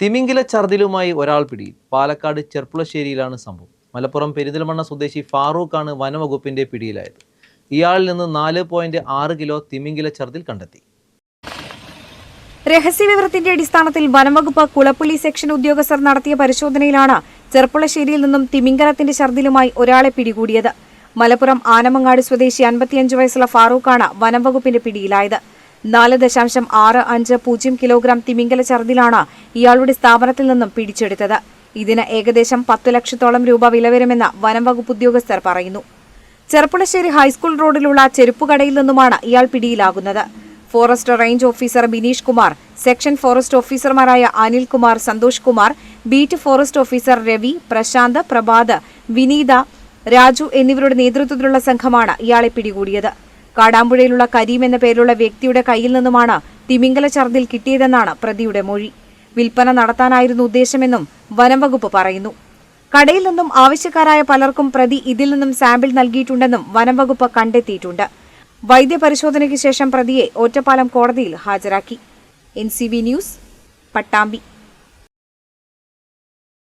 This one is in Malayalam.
തിമിംഗില ഛർദിലുമായി ഒരാൾ പിടിയിൽ. പാലക്കാട് ചെർപ്പുളശ്ശേരിയിലാണ് സംഭവം. മലപ്പുറം പെരിന്തൽമണ്ണ സ്വദേശി ഫാറൂഖാണ് വനവകുപ്പിന്റെ പിടിയിലായത്. ഇയാളിൽ നിന്ന് നാല് പോയിന്റ് ആറ് കിലോ തിമിംഗില ഛർദിൽ കണ്ടെത്തി. രഹസ്യവിവരത്തിന്റെ അടിസ്ഥാനത്തിൽ വനംവകുപ്പ് കുളപ്പുള്ളി സെക്ഷൻ ഉദ്യോഗസ്ഥർ നടത്തിയ പരിശോധനയിലാണ് ചെർപ്പുളശ്ശേരിയിൽ നിന്നും തിമിംഗലത്തിന്റെ ഛർദിലുമായി ഒരാളെ പിടികൂടിയത്. മലപ്പുറം ആനമങ്ങാട് സ്വദേശി അൻപത്തിയഞ്ച് വയസ്സുള്ള ഫാറൂഖാണ് വനംവകുപ്പിന്റെ പിടിയിലായത്. നാല് ദശാംശം ആറ് അഞ്ച് പൂജ്യം കിലോഗ്രാം തിമിംഗല ചർദിലാണ് ഇയാളുടെ സ്ഥാപനത്തിൽ നിന്നും പിടിച്ചെടുത്തത്. ഇതിന് ഏകദേശം പത്ത് ലക്ഷത്തോളം രൂപ വില വരുമെന്ന് വനംവകുപ്പ് ഉദ്യോഗസ്ഥർ പറയുന്നു. ചെർപ്പുളശ്ശേരി ഹൈസ്കൂൾ റോഡിലുള്ള ചെരുപ്പുകടയിൽ നിന്നുമാണ് ഇയാൾ പിടിയിലാകുന്നത്. Forest range officer Bineesh Kumar section forest ഓഫീസർമാരായ Anil Kumar Santhosh Kumar beat forest officer Ravi Prashanth Prabhath Vineetha Raju എന്നിവരുടെ നേതൃത്വത്തിലുള്ള സംഘമാണ് ഇയാളെ പിടികൂടിയത്. കാടാമ്പുഴയിലുള്ള കരീം എന്ന പേരുള്ള വ്യക്തിയുടെ കയ്യിൽ നിന്നുമാണ് തിമിംഗല ചർദിൽ കിട്ടിയതെന്നാണ് പ്രതിയുടെ മൊഴി. വിൽപ്പന നടത്താനായിരുന്നു ഉദ്ദേശമെന്നും വനംവകുപ്പ് പറയുന്നു. കടയിൽ നിന്നും ആവശ്യക്കാരായ പലർക്കും പ്രതി ഇതിൽ നിന്നും സാമ്പിൾ നൽകിയിട്ടുണ്ടെന്നും വനംവകുപ്പ് കണ്ടെത്തിയിട്ടുണ്ട്. വൈദ്യപരിശോധനയ്ക്ക് ശേഷം പ്രതിയെ ഒറ്റപ്പാലം കോടതിയിൽ ഹാജരാക്കി. N news Pattambi.